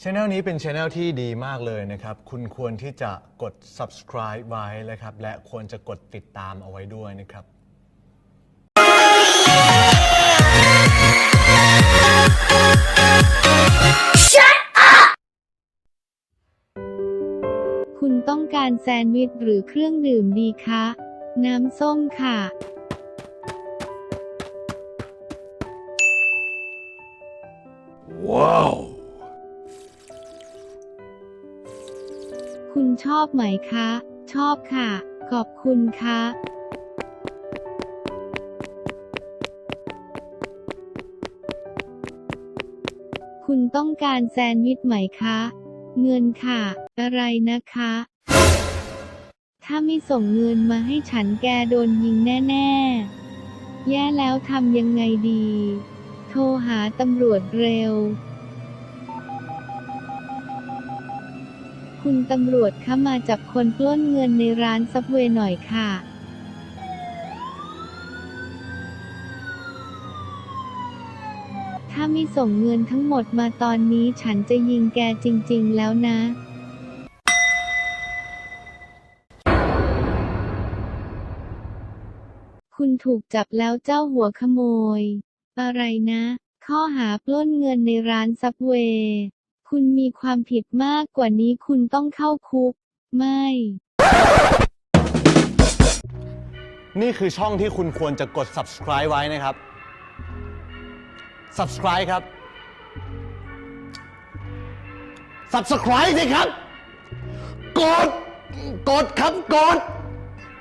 Channel นี้เป็น Channel ที่ดีมากเลยนะครับ คุณควรที่จะกด subscribe ไว้นะครับ และควรจะกดติดตามเอาไว้ด้วยนะครับ คุณต้องการแซนด์วิชหรือเครื่องดื่มดีคะ น้ำส้มค่ะ ว้าว คุณชอบไหมคะ ชอบค่ะ ขอบคุณค่ะคุณต้องการแซนด์วิชไหมคะ เงินค่ะ อะไรนะคะ ถ้าไม่ส่งเงินมาให้ฉันแกโดนยิงแน่ ๆ แย่แล้วทำยังไงดี โทรหาตำรวจเร็ว คุณตำรวจคะมาจับคนปล้นเงินในร้านซับเวย์หน่อยค่ะถ้าไม่ส่งเงินทั้งหมดมาตอนนี้ฉันจะยิงแกจริง ๆ แล้วนะ คุณถูกจับแล้วเจ้าหัวขโมย อะไรนะ ข้อหาปล้นเงินในร้านซับเวย์ คุณมีความผิดมากกว่านี้คุณต้องเข้าคุก ไม่ นี่คือช่องที่คุณควรจะกด subscribe ไว้นะครับ subscribe ครับ subscribe สิครับ กด กดครับ กด